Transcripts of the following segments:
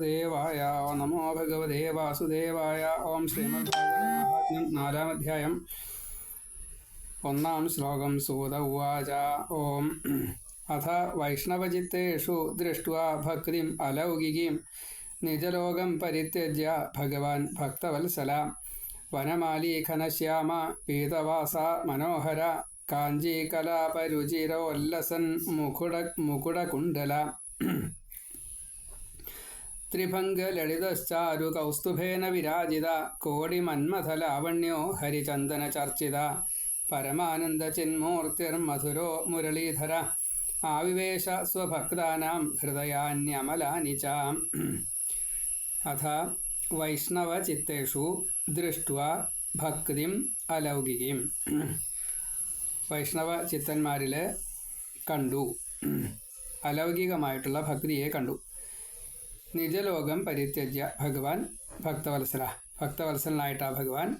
ദേവായ നമോ ഭഗവദേ വാസുദേവായ. ഓം ശ്രീമദ്ഭാഗവതമഹാത്മ്യം നാലാം അധ്യായം ഒന്നാം ശ്ലോകം സൂത ഉവാച. ഓം അഥ വൈഷ്ണവചിത്തേഷു ദൃഷ്ട്വാ ഭക്തിം അലൗകികീം. നിജലോകം പരിത്യജ്യ ഭഗവാൻ ഭക്തവത്സല. വനമാലീഖനശ്യാമ പീതവാസ മനോഹര. കാഞ്ചീകലാപരുചിരോല്ലസൻ മുകുട മുകുടകുണ്ടല. ത്രിഭംഗലളിതശ്ചാരു കൗസ്തുഭേന വിരാജിത കോടിമന്മഥലാവണ്യോ ഹരിചന്ദനചർച്ചിത മധുരോ മുരളീധര ആവിവേശ സ്വഭക്താനാം ഹൃദയാന്യമലാനി ച. അഥ വൈഷ്ണവചിത്തേഷു ദൃഷ്ട്വ ഭക്തിം അലൗകികീം. വൈഷ്ണവ ചിത്തന്മാരിൽ കണ്ടു. അലൗകികമായിട്ടുള്ള ഭക്തിയെ കണ്ടു. നിജലോകം പരിത്യജ്യ ഭഗവാൻ ഭക്തവത്സല. ഭക്തവത്സലനായിട്ടാ ഭഗവാൻ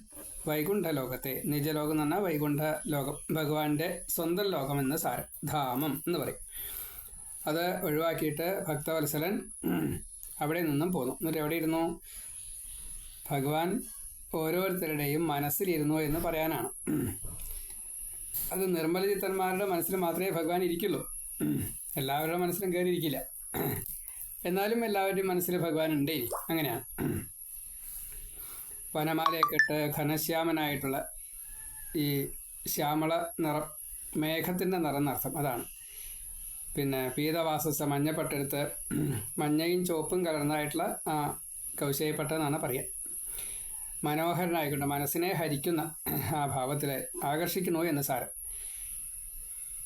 വൈകുണ്ഠലോകത്തെ. നിജലോകം എന്ന് പറഞ്ഞാൽ വൈകുണ്ഠ ലോകം ഭഗവാന്റെ സ്വന്തം ലോകം എന്ന് സാരം ധാമം എന്ന് പറയും. അത് ഒഴിവാക്കിയിട്ട് ഭക്തവത്സലൻ അവിടെ നിന്നും പോന്നു. എന്നിട്ട് എവിടെ ഇരുന്നു? ഭഗവാൻ ഓരോരുത്തരുടെയും മനസ്സിലിരുന്നു എന്ന് പറയാനാണ്. അത് നിർമ്മല ചിത്തന്മാരുടെ മനസ്സിൽ മാത്രമേ ഭഗവാൻ ഇരിക്കുള്ളൂ. എല്ലാവരുടെ മനസ്സിലും കയറിയിരിക്കില്ല. എന്നാലും എല്ലാവരുടെയും മനസ്സിൽ ഭഗവാൻ ഉണ്ടേ അങ്ങനെയാണ് വനമാലയൊക്കെ ഇട്ട് ഘനശ്യാമനായിട്ടുള്ള ഈ ശ്യാമള നിറം മേഘത്തിന്റെ നിറം അതാണ്. പിന്നെ പീതവാസസ മഞ്ഞപ്പട്ടെടുത്ത് മഞ്ഞയും ചുവപ്പും കലർന്നതായിട്ടുള്ള ആ കൗശയപ്പട്ട എന്നാണ് പറയുക മനോഹരനായിക്കൊണ്ട് മനസ്സിനെ ഹരിക്കുന്ന ആ ഭാവത്തിൽ ആകർഷിക്കുന്നു എന്ന് സാരം.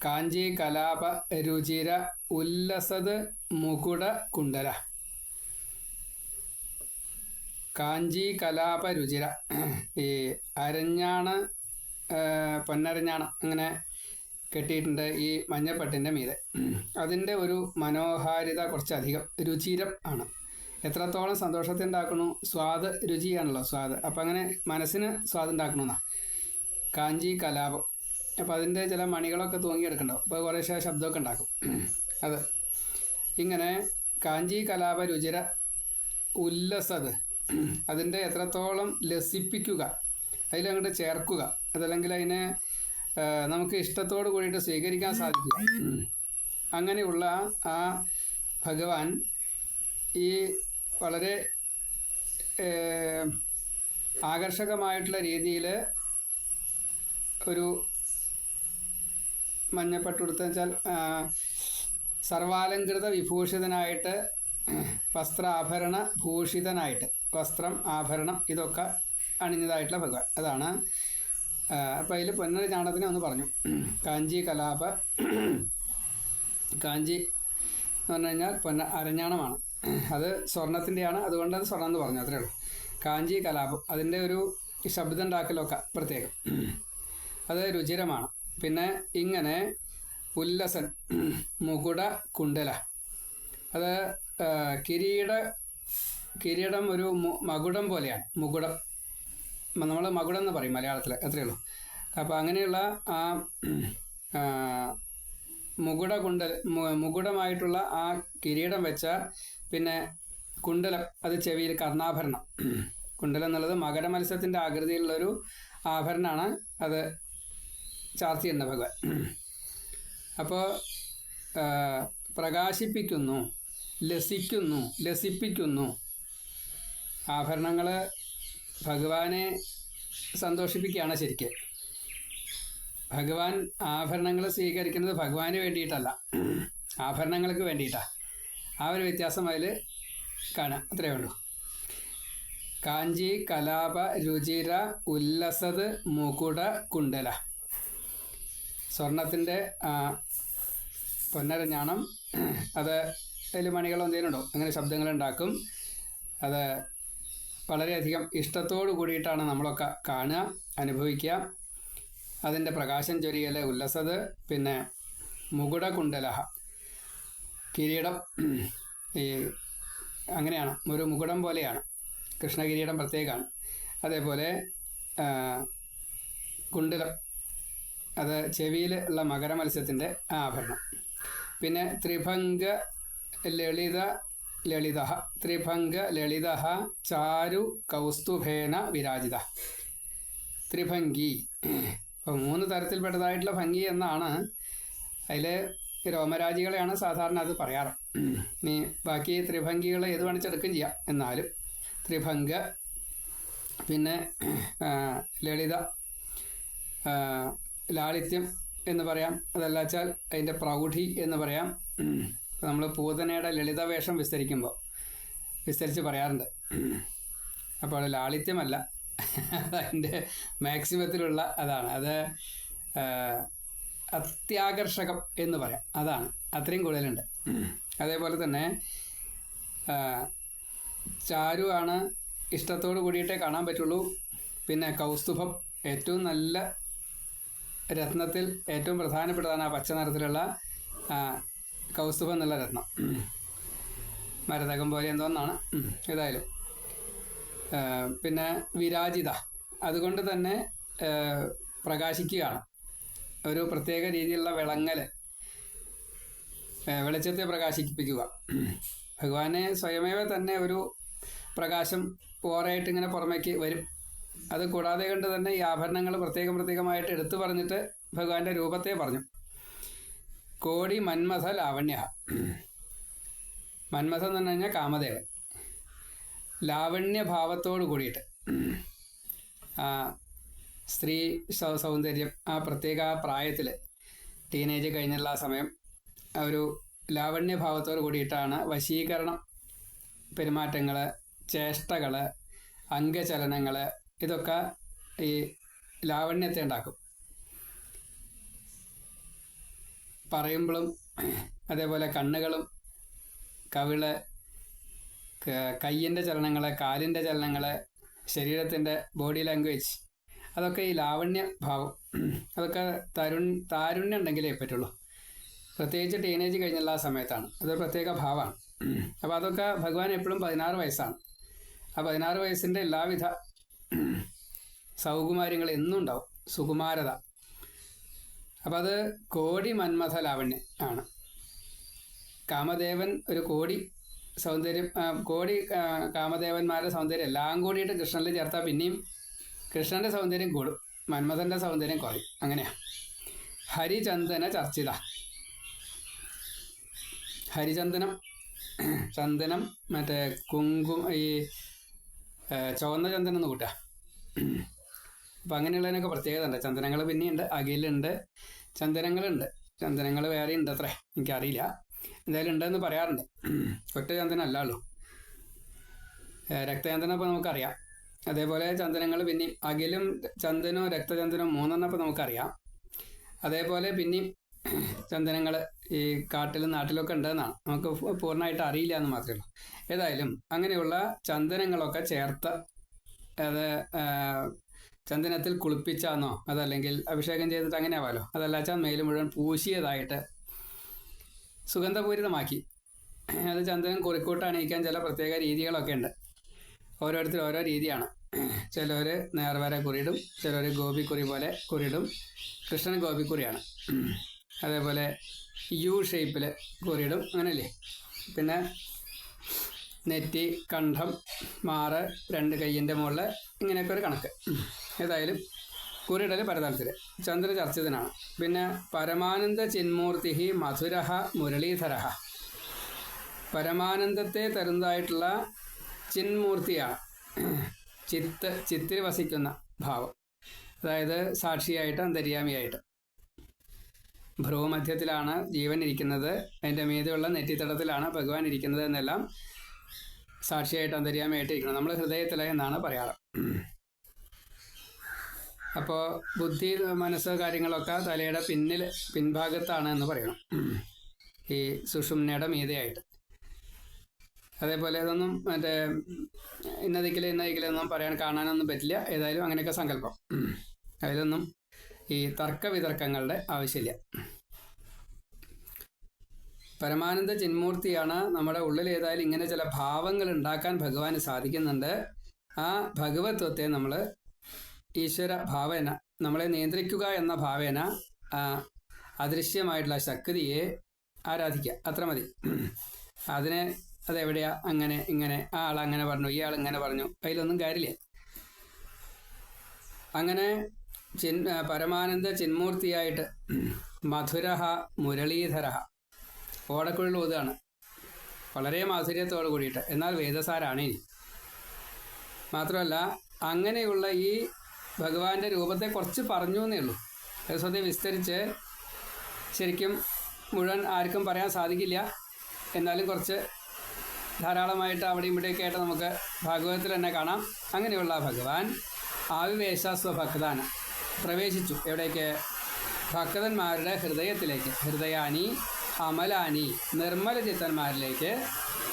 കാഞ്ചി കലാപ രുചിര ഉല്ലസത് മുകുട കുണ്ടല. കാഞ്ചി കലാപ രുചിര. ഈ അരഞ്ഞാണ് പൊന്നരഞ്ഞാണ് അങ്ങനെ കെട്ടിയിട്ടുണ്ട് ഈ മഞ്ഞപ്പട്ടിന്റെ മീതെ. അതിന്റെ ഒരു മനോഹാരിത കുറച്ചധികം രുചിരം ആണ്. എത്രത്തോളം സന്തോഷത്തെ ഉണ്ടാക്കണു സ്വാദ് രുചിയാണല്ലോ സ്വാദ്. അപ്പം അങ്ങനെ മനസ്സിന് സ്വാദ് ഉണ്ടാക്കണമെന്നാണ് കാഞ്ചി കലാപം. അപ്പോൾ അതിന്റെ ചില മണികളൊക്കെ തൂങ്ങിയെടുക്കണ്ടാവും. അപ്പോൾ കുറേശ്ശെ ശബ്ദമൊക്കെ ഉണ്ടാക്കും. അത്. ഇങ്ങനെ കാഞ്ചി കലാപ രുചിര ഉല്ലസത്. അതിന്റെ എത്രത്തോളം ലസിപ്പിക്കുക. അതിലങ്ങോട്ട് ചേർക്കുക. അതല്ലെങ്കിൽ അതിനെ നമുക്ക് ഇഷ്ടത്തോട് കൂടിയിട്ട് സ്വീകരിക്കാൻ സാധിക്കുക. അങ്ങനെയുള്ള ആ ഭഗവാൻ ഈ വളരെ ആകർഷകമായിട്ടുള്ള രീതിയിൽ ഒരു മഞ്ഞപ്പട്ടുടുത്ത വെച്ചാൽ സർവാലങ്കൃത വിഭൂഷിതനായിട്ട് വസ്ത്രാഭരണ ഭൂഷിതനായിട്ട് വസ്ത്രം ആഭരണം ഇതൊക്കെ അണിഞ്ഞതായിട്ടുള്ള ഭഗവാൻ അതാണ്. അപ്പം അതിൽ പൊന്നര ചാണത്തിനെ ഒന്ന് പറഞ്ഞു. കാഞ്ചി കലാപ കാഞ്ചി എന്ന് പറഞ്ഞു കഴിഞ്ഞാൽ പൊന്ന അരഞ്ഞാണമാണ്. അത് സ്വർണത്തിന്റെയാണ്. അതുകൊണ്ട് അത് സ്വർണം എന്ന് പറഞ്ഞു അത്രേ ഉള്ളൂ. കാഞ്ചി കലാപം അതിന്റെ ഒരു ശബ്ദം ഉണ്ടാക്കലൊക്കെ പ്രത്യേകം. അത് രുചിരമാണ്. പിന്നെ ഇങ്ങനെ ഉല്ലസൻ മുകുട കുണ്ടല. അത് കിരീട കിരീടം ഒരു മകുടം പോലെയാണ്. മുകുടം. നമ്മൾ മകുടം എന്ന് പറയും മലയാളത്തിൽ അത്രയേ ഉള്ളൂ. അപ്പോൾ അങ്ങനെയുള്ള ആ മുകുട കുണ്ടൽ മുകുടമായിട്ടുള്ള ആ കിരീടം വെച്ച പിന്നെ കുണ്ടലം അത് ചെവിയിൽ കർണാഭരണം. കുണ്ടലം എന്നുള്ളത് മകര മത്സ്യത്തിന്റെ ആകൃതിയിലുള്ളൊരു ആഭരണമാണ്. അത് ചാർത്തിയുണ്ട് ഭഗവാൻ. അപ്പോൾ പ്രകാശിപ്പിക്കുന്നു ലസിക്കുന്നു ലസിപ്പിക്കുന്നു. ആഭരണങ്ങൾ ഭഗവാനെ സന്തോഷിപ്പിക്കുകയാണ് ശരിക്ക്. ഭഗവാൻ ആഭരണങ്ങൾ സ്വീകരിക്കുന്നത് ഭഗവാന് വേണ്ടിയിട്ടല്ല. ആഭരണങ്ങൾക്ക് വേണ്ടിയിട്ടാണ് ആ ഒരു വ്യത്യാസം അതിൽ കാണാം. അത്രയേ ഉള്ളൂ. കാഞ്ചി കലാപ രുചിര ഉല്ലസത് മുകുട കുണ്ടല. സ്വർണത്തിന്റെ പൊന്നരഞ്ഞാണം അത് അതിൽ മണികളോ എന്തെങ്കിലും അങ്ങനെ ശബ്ദങ്ങളുണ്ടാക്കും അത് വളരെയധികം ഇഷ്ടത്തോടു കൂടിയിട്ടാണ് നമ്മളൊക്കെ കാണുക അനുഭവിക്കുക. അതിന്റെ പ്രകാശം ചൊരിയൽ ഉല്ലസത് പിന്നെ മുകുടകുണ്ടലഹ. കിരീടം ഈ അങ്ങനെയാണ്. ഒരു മുകുടം പോലെയാണ്. കൃഷ്ണകിരീടം പ്രത്യേകമാണ്. അതേപോലെ കുണ്ടലം. അത് ചെവിയിൽ ഉള്ള മകര മത്സ്യത്തിന്റെ ആഭരണം. പിന്നെ ത്രിഭംഗ ലളിത ലളിത ത്രിഭംഗ ലളിത ചാരു കൗസ്തുഭേന വിരാജിത. ത്രിഭംഗി. അപ്പോൾ മൂന്ന് തരത്തിൽപ്പെട്ടതായിട്ടുള്ള ഭംഗി എന്നാണ് അതിൽ രോമരാജികളെയാണ് സാധാരണ അത് പറയാറ്. ഇനി ബാക്കി ത്രിഭംഗികൾ ഏത് വേണിച്ചെടുക്കുകയും ചെയ്യാം എന്നാലും. ത്രിഭംഗ പിന്നെ ലളിത ലാളിത്യം എന്ന് പറയാം. അതല്ല വെച്ചാൽ അതിന്റെ പ്രൗഢി എന്ന് പറയാം. നമ്മൾ പൂതനയുടെ ലളിതവേഷം വിസ്തരിക്കുമ്പോൾ വിസ്തരിച്ച് പറയാറുണ്ട്. അപ്പോൾ ലാളിത്യമല്ല. അതിന്റെ മാക്സിമത്തിലുള്ള അതാണ്. അത് അത്യാകർഷകം എന്ന് പറയാം. അതാണ്. അത്രയും കൂടുതലുണ്ട്. അതേപോലെ തന്നെ ചാരു ആണ് ഇഷ്ടത്തോട് കൂടിയിട്ടേ കാണാൻ പറ്റുള്ളൂ. പിന്നെ കൗസ്തുഭം ഏറ്റവും നല്ല രത്നത്തിൽ ഏറ്റവും പ്രധാനപ്പെട്ടതാണ് ആ പച്ച നിറത്തിലുള്ള കൗസ്തുഭം എന്നുള്ള രത്നം. മരതകം പോലെ എന്തോന്നാണ്. ഏതായാലും. പിന്നെ വിരാജിത. അതുകൊണ്ട് തന്നെ പ്രകാശിക്കുകയാണ്. ഒരു പ്രത്യേക രീതിയിലുള്ള വിളങ്ങൽ വെളിച്ചത്തെ പ്രകാശിപ്പിക്കുക. ഭഗവാനെ സ്വയമേവ തന്നെ ഒരു പ്രകാശം ഓറായിട്ട് ഇങ്ങനെ പുറമേക്ക് വരും. അത് കൂടാതെ കൊണ്ട് തന്നെ ഈ ആഭരണങ്ങൾ പ്രത്യേകം പ്രത്യേകമായിട്ട് എടുത്തു പറഞ്ഞിട്ട് ഭഗവാന്റെ രൂപത്തെ പറഞ്ഞു. കോടി മന്മഥ ലാവണ്യ. മന്മഥ എന്ന് പറഞ്ഞു കഴിഞ്ഞാൽ കാമദേവൻ. ലാവണ്യഭാവത്തോട് കൂടിയിട്ട്. ആ സ്ത്രീ സൗന്ദര്യം ആ പ്രത്യേക പ്രായത്തിൽ ടീനേജ് കഴിഞ്ഞുള്ള ആ സമയം ഒരു ലാവണ്യഭാവത്തോട് കൂടിയിട്ടാണ് വശീകരണം പെരുമാറ്റങ്ങൾ ചേഷ്ടകൾ അംഗചലനങ്ങൾ ഇതൊക്കെ ഈ ലാവണ്യത്തെ ഉണ്ടാക്കും. പറയുമ്പോഴും അതേപോലെ കണ്ണുകളും കവിൾ കയ്യിന്റെ ചലനങ്ങൾ കാലിന്റെ ചലനങ്ങൾ ശരീരത്തിന്റെ ബോഡി ലാംഗ്വേജ് അതൊക്കെ ഈ ലാവണ്യ ഭാവം. അതൊക്കെ തരുൺ താരുണ്യം ഉണ്ടെങ്കിലേ പറ്റുള്ളൂ. പ്രത്യേകിച്ച് ടീനേജ് കഴിഞ്ഞുള്ള ആ സമയത്താണ്. അതൊരു പ്രത്യേക ഭാവമാണ്. അപ്പോൾ അതൊക്കെ ഭഗവാൻ എപ്പോഴും പതിനാറ് വയസ്സാണ്. ആ പതിനാറ് വയസ്സിന്റെ എല്ലാവിധ സൗകുമാര്യങ്ങൾ എന്നും ഉണ്ടാവും. സുകുമാരത. അപ്പം അത് കോടി മന്മഥ ലാവണ്യ ആണ്. കാമദേവൻ ഒരു കോടി സൗന്ദര്യം കോടി കാമദേവന്മാരുടെ സൗന്ദര്യം എല്ലാം കൂടിയിട്ട് കൃഷ്ണനിൽ ചേർത്താൽ പിന്നെയും കൃഷ്ണന്റെ സൗന്ദര്യം കൂടും. മന്മഥന്റെ സൗന്ദര്യം കുറയും. അങ്ങനെയാണ് ഹരിചന്ദന ചർച്ചിത. ഹരിചന്ദനം ചന്ദനം മറ്റേ കുങ്കും ഈ ചുവന്ന ചന്ദനം എന്ന് കൂട്ടുക അപ്പം അങ്ങനെയുള്ളതിനൊക്കെ പ്രത്യേകത ഉണ്ട് ചന്ദനങ്ങൾ പിന്നെയുണ്ട് അകിലുണ്ട് ചന്ദനങ്ങളുണ്ട്. ചന്ദനങ്ങൾ വേറെ ഉണ്ട് അത്രേ എനിക്കറിയില്ല. എന്തായാലും ഉണ്ടെന്ന് പറയാറുണ്ട്. ഒറ്റ ചന്ദനം അല്ലാളൂ രക്തചന്ദനം ഇപ്പോൾ നമുക്കറിയാം. അതേപോലെ ചന്ദനങ്ങൾ പിന്നെയും അകിലും ചന്ദനവും രക്തചന്ദനവും മൂന്നെണ്ണം നമുക്കറിയാം. അതേപോലെ പിന്നെയും ചന്ദനങ്ങൾ ഈ കാട്ടിലും നാട്ടിലൊക്കെ ഉണ്ടെന്നാണ് നമുക്ക് പൂർണമായിട്ട് അറിയില്ല എന്ന് മാത്രമേ ഉള്ളൂ. ഏതായാലും അങ്ങനെയുള്ള ചന്ദനങ്ങളൊക്കെ ചേർത്ത് അത് ചന്ദനത്തിൽ കുളിപ്പിച്ചാന്നോ അതല്ലെങ്കിൽ അഭിഷേകം ചെയ്തിട്ട് അങ്ങനെ ആവാലോ അതല്ലാച്ചാൽ മേലും മുഴുവൻ പൂശിയതായിട്ട് സുഗന്ധപൂരിതമാക്കി. അത് ചന്ദനം കുറിക്കൂട്ട് അണിയിക്കാൻ ചില പ്രത്യേക രീതികളൊക്കെ ഉണ്ട്. ഓരോരുത്തർ ഓരോ രീതിയാണ്. ചിലർ നേർവര കുറിയിടും ചിലർ ഗോപിക്കുറി പോലെ കുറിയിടും കൃഷ്ണൻ ഗോപിക്കുറിയാണ്. അതേപോലെ യു ഷേപ്പിൽ കോറിയിടും അങ്ങനെയല്ലേ? പിന്നെ നെറ്റി കണ്ഠം മാറ് രണ്ട് കയ്യിന്റെ മുകളിൽ ഇങ്ങനെയൊക്കെ ഒരു കണക്ക്. ഏതായാലും കുറിയിടൽ പരതലത്തിൽ ചന്ദ്ര ചർച്ചിതനാണ് പിന്നെ പരമാനന്ദ ചിന്മൂർത്തി മധുരഹ മുരളീധര പരമാനന്ദത്തെ തരുന്നതായിട്ടുള്ള ചിന്മൂർത്തിയാണ് ചിത്ത് ചിത്തിൽ വസിക്കുന്ന ഭാവം. അതായത് സാക്ഷിയായിട്ട് അന്തര്യാമിയായിട്ട്. ഭ്രൂമധ്യത്തിലാണ് ജീവൻ ഇരിക്കുന്നത്. അതിന്റെ മീതെയുള്ള നെറ്റിത്തടത്തിലാണ് ഭഗവാൻ ഇരിക്കുന്നത് എന്നെല്ലാം സാക്ഷിയായിട്ട് അന്തര്യാമയായിട്ട് ഇരിക്കുന്നത് നമ്മൾ ഹൃദയത്തില എന്നാണ് പറയാറ്. അപ്പോൾ ബുദ്ധി മനസ്സ് കാര്യങ്ങളൊക്കെ തലയുടെ പിന്നിൽ പിൻഭാഗത്താണ് എന്ന് പറയണം. ഈ സുഷുമ്നയുടെ മീതയായിട്ട്. അതേപോലെ ഇതൊന്നും മറ്റേ ഇന്ന ദിക്കിൽ ഇന്ന പറയാൻ കാണാനൊന്നും പറ്റില്ല. ഏതായാലും അങ്ങനെയൊക്കെ സങ്കല്പം. അതിലൊന്നും ഈ തർക്കവിതർക്കങ്ങളുടെ ആവശ്യമില്ല. പരമാനന്ദ ചിന്മൂർത്തിയാണ് നമ്മുടെ ഉള്ളിൽ ഏതായാലും ഇങ്ങനെ ചില ഭാവങ്ങൾ ഉണ്ടാക്കാൻ ഭഗവാന് സാധിക്കുന്നുണ്ട്. ആ ഭഗവത്വത്തെ നമ്മൾ ഈശ്വര ഭാവേന നമ്മളെ നിയന്ത്രിക്കുക എന്ന ഭാവേന അദൃശ്യമായിട്ടുള്ള ശക്തിയെ ആരാധിക്കുക. അത്ര മതി. അതിനെ അതെവിടെയാ? അങ്ങനെ ഇങ്ങനെ. ആ ആൾ അങ്ങനെ പറഞ്ഞു ആൾ ഇങ്ങനെ പറഞ്ഞു. അതിലൊന്നും കാര്യമില്ല. അങ്ങനെ ചിൻ പരമാനന്ദ ചിന്മൂർത്തിയായിട്ട് മധുരഹ മുരളീധര ഓടക്കുഴൽ ഊതാണ്. വളരെ മാധുര്യത്തോട് കൂടിയിട്ട്. എന്നാൽ വേദസാരാണ് ഇനി. മാത്രമല്ല അങ്ങനെയുള്ള ഈ ഭഗവാന്റെ രൂപത്തെ കുറച്ച് പറഞ്ഞു എന്നേ ഉള്ളൂ രസത്തെ വിസ്തരിച്ച് ശരിക്കും മുഴുവൻ ആർക്കും പറയാൻ സാധിക്കില്ല. എന്നാലും കുറച്ച് ധാരാളമായിട്ട് അവിടെയും ഇവിടെയൊക്കെ ആയിട്ട് നമുക്ക് ഭാഗവതത്തിൽ തന്നെ കാണാം. അങ്ങനെയുള്ള ഭഗവാൻ ആവിവേശ സ്വഭക്താന പ്രവേശിച്ചു. എവിടേക്ക്? ഭക്തന്മാരുടെ ഹൃദയത്തിലേക്ക്. ഹൃദയാനി അമലാനി നിർമ്മല ചിത്തന്മാരിലേക്ക്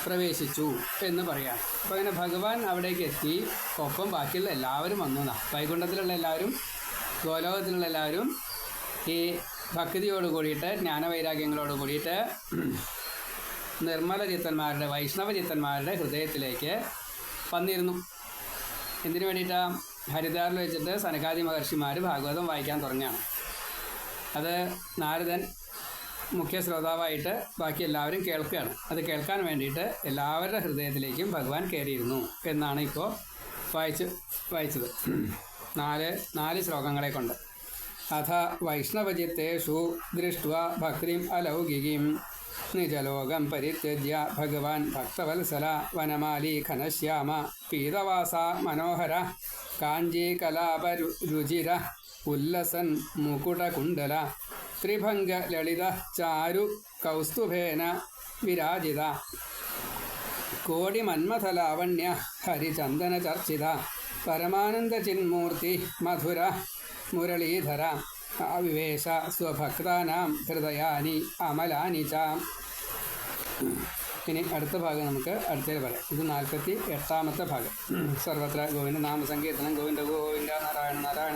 പ്രവേശിച്ചു എന്ന് പറയാം. അപ്പോൾ അങ്ങനെ ഭഗവാൻ അവിടേക്ക് എത്തി. ഒപ്പം ബാക്കിയുള്ള എല്ലാവരും വന്നു. വൈകുണ്ഠത്തിലുള്ള എല്ലാവരും ഗോലോകത്തിലുള്ള എല്ലാവരും ഈ ഭക്തിയോട് കൂടിയിട്ട് ജ്ഞാനവൈരാഗ്യങ്ങളോട് കൂടിയിട്ട് നിർമ്മല ചിത്തന്മാരുടെ വൈഷ്ണവ ചിത്തന്മാരുടെ ഹൃദയത്തിലേക്ക് വന്നിരുന്നു. എന്തിനു വേണ്ടിയിട്ടാണ് ഹരിദ്വാറിൽ വെച്ചിട്ട് സനകാദി മഹർഷിമാർ ഭാഗവതം വായിക്കാൻ തുടങ്ങുകയാണ്. അത് നാരദൻ മുഖ്യ ശ്രോതാവായിട്ട് ബാക്കി എല്ലാവരും കേൾക്കുകയാണ്. അത് കേൾക്കാൻ വേണ്ടിയിട്ട് എല്ലാവരുടെ ഹൃദയത്തിലേക്കും ഭഗവാൻ കയറിയിരുന്നു എന്നാണ് ഇപ്പോൾ വായിച്ച് വായിച്ചത്. നാല് നാല് ശ്ലോകങ്ങളെ കൊണ്ട്. അഥ വൈഷ്ണവജിത്തേഷു ദൃഷ്ട ഭക്തിം അലൗകികീം നിജലോകം പരിത്യജ്യ ഭഗവാൻ ഭക്തവത്സല വനമാലി ഘനശ്യാമ പീതവാസ മനോഹര കാഞ്ചീ കലാപരു രുചിര ഉല്ലസൻ മുകുടകുണ്ടല ത്രിഭംഗ ലളിത ചാരു കൗസ്തുഭേന വിരാജിത കോടിമന്മഥലാവണ്യ ഹരിചന്ദന ചർച്ചിത പരമാനന്ദ ചിന്മൂർത്തി മധുര മുരളീധര അവിവേശ സ്വഭക്താനാം ഹൃദയാനി അമലാനി ച ഇനി അടുത്ത ഭാഗം നമുക്ക് അടുത്തേ പറയാം. ഇത് നാൽപ്പത്തി എട്ടാമത്തെ ഭാഗം. സർവത്ര ഗോവിന്ദ നാമസങ്കീർത്തനം. ഗോവിന്ദ ഗോവിന്ദ നാരായണ നാരായണ